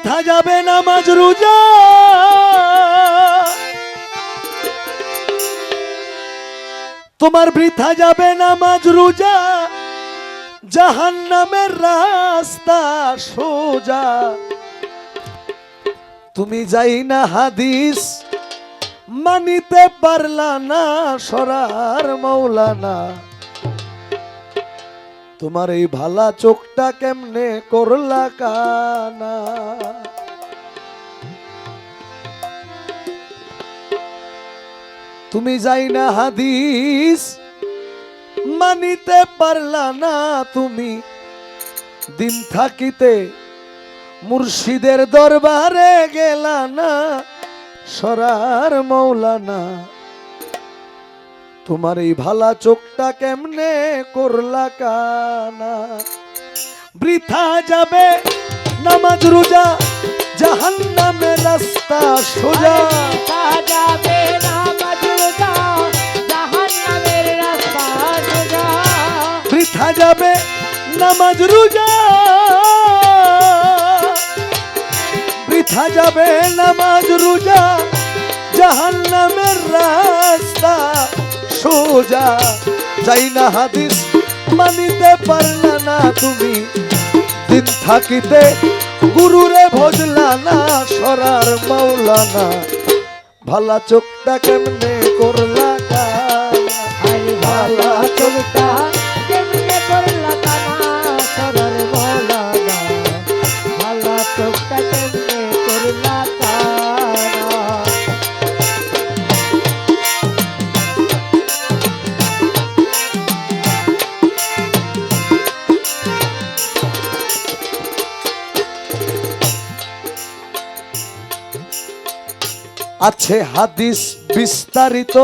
বৃথা যাবে নামাজ রোজা? তোমার বৃথা যাবে নামাজ রোজা? জাহান নামের রাস্তা সোজা। তুমি যাই না হাদিস মানিতে পারলা না সরার মৌলানা। তোমার এই ভালা চোখটা কেমনে করলা কানা? তুমি যাই না হাদিস মানিতে পারলা না তুমি, দিন থাকিতে মুর্শিদের দরবারে গেলা না সরার মৌলানা। তোমার এই ভালা চোখটা কেমনে করলা কানা? বৃথা যাবে নামাজ রোজা জাহান নামে রাস্তা সোজা। যাবে নামাজ রোজা জাহান্নামের রাস্তা সোজা। বৃথা যাবে নামাজ রোজা। বৃথা যাবে নামাজ রোজা জাহান নামের রাস্তা সোজা, যাই না হাদিস মানিতে পারলা না তুমি দিন থাকিতে গুরুরে ভজলা না, সরার মাওলানা ভালা চোখটা কেমনে করলা? ভালা আছে হাদিস বিস্তারিত।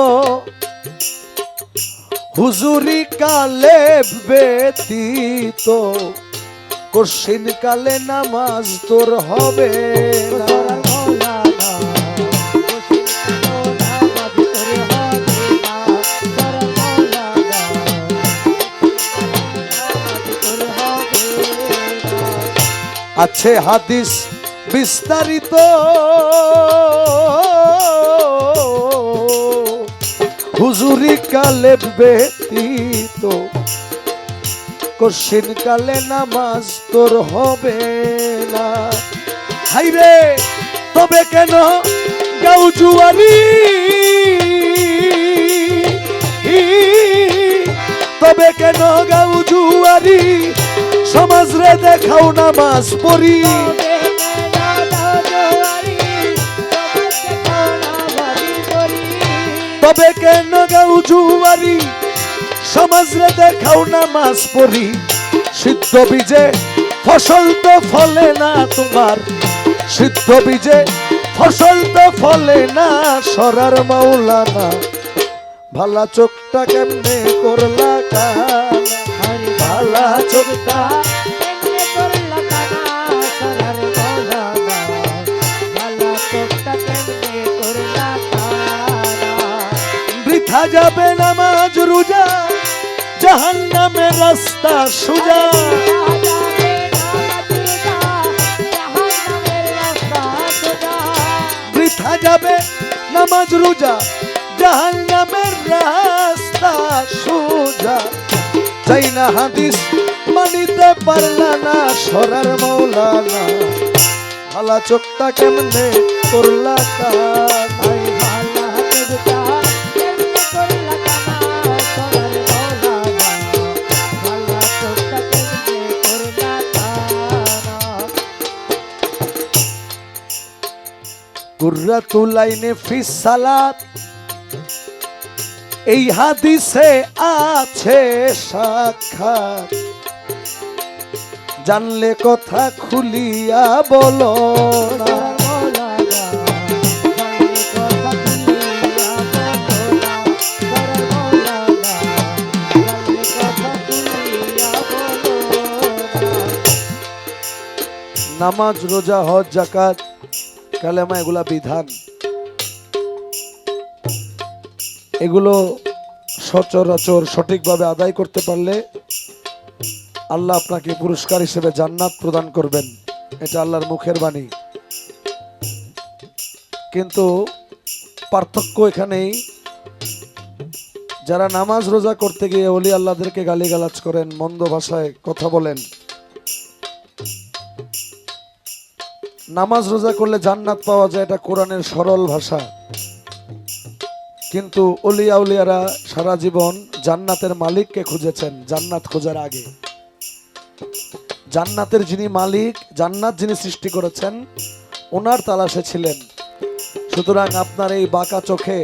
হুজুরি কালে ব্যতীত কশিন কালে নামাজ তোর হবে আছে হাদিস বলা হুজুরি কালে ব্যতীত কশিন কালে নামাজ তোর হবে না। হাইরে, তবে কেন গাউ জুয়ারি? তবে কেন গাউ জুয়ারি? সমাজ রে দেখাও নামাজ পড়ি। তবে কেন গাউ জুয়ারি? সমাজ রে দেখাও নামাজ পড়ি। সিদ্ধ বীজে ফসল তো ফলে না তোমার। সিদ্ধ বীজে ফসল তো ফলে না সরার মাওলানা। ভালা চোখটা কেমনে করলা কানা? ভালা চোখটা বৃথা যাবে নামাজ রোজা জাহান নামে রাস্তা সুজা। বৃথা যাবে নামাজ রোজা জাহান নামের রাস্তা সোজা। যাই না হাদিস মানিতে পারলা না সরার মৌলানা। ভালা চোখটা কেমনে করলা কানাই কুর্রাতুলাইনে ফিস সালাত। এই হাদিসে আছে সাক্ষাৎ। জানলে কথা খুলিয়া বলো নামাজ, রোজা, হজ জাকাত কালেমা এগুলা বিধান। এগুলো সচরাচর সঠিকভাবে আদায় করতে পারলে আল্লাহ আপনাকে পুরস্কার হিসেবে জান্নাত প্রদান করবেন। এটা আল্লাহর মুখের বাণী। কিন্তু পার্থক্য এখানেই, যারা নামাজ রোজা করতে গিয়ে অলি আল্লাহদেরকে গালিগালাজ করেন, মন্দ ভাষায় কথা বলেন নামাজ রোজা করলে জান্নাত পাওয়া যায়, এটা কোরআনের সরল ভাষা। কিন্তু অলিয়া উলিয়ারা সারা জীবন জান্নাতের মালিককে খুঁজেছেন, জান্নাত খোঁজার আগে। জান্নাতের যিনি মালিক, জান্নাত যিনি সৃষ্টি করেছেন, ওনার তালাশে ছিলেন। সুতরাং আপনার এই বাঁকা চোখে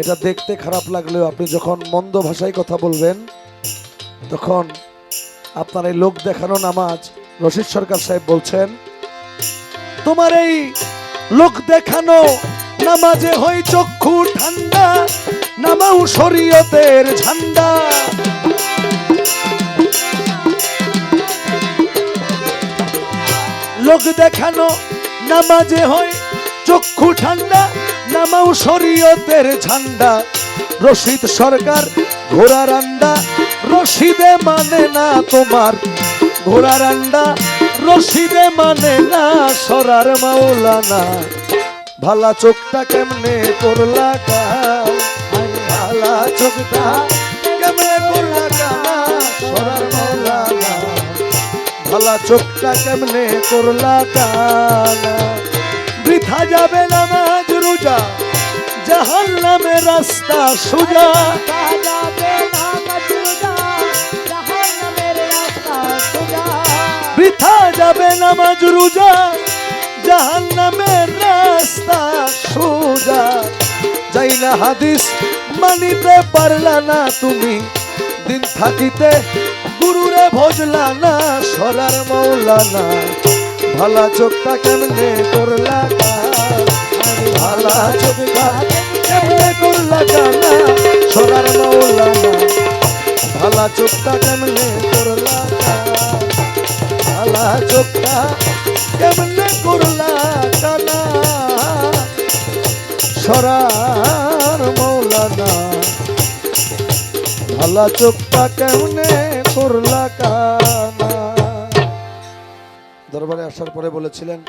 এটা দেখতে খারাপ লাগলেও আপনি যখন মন্দ ভাষায় কথা বলবেন, তখন আপনার এই লোক দেখানো নামাজ রশিদ সরকার সাহেব বলছেন তোমার এই লোক দেখানো নামাজে হই চক্ষু ঠান্ডা, নামাও শরীয়তের ঝান্ডা। লোক দেখানো নামাজে হয় চক্ষু ঠান্ডা, নামাও শরীয়তের ঝান্ডা। রশিদ সরকার ঘোড়ার আন্ডা, রশিদে মানে না তোমার ঘোড়ার আন্ডা রশিদে মানে না, সরার মাওলানা। ভালা চোখটা কেমনে করলা ভালা চোখটা কেমনে করলা সরার মাওলানা। ভালা চোখটা কেমনে করলা বৃথা যাবে না নামাজ রোজা জাহান নামে রাস্তা সোজা। যাবে যাবে নামাজ রোজা জাহান নামের রাস্তা সোজা। যাই না হাদিস মানিতে পারলা না তুমি, দিন থাকিতে গুরুরে ভজলা না, সরার মৌলানা ভালা চোখটা কেমনে করলা? ভালা চোখটা কেমনে করলা কানা সরার মৌলানা ভালা চোখটা কেমনে করলা কাল? চোখা কেমনে করলা কানা সরার মৌলানা ভালা চোখটা কেমনে করলা কানা দরবারে আসার পরে বলেছিলেন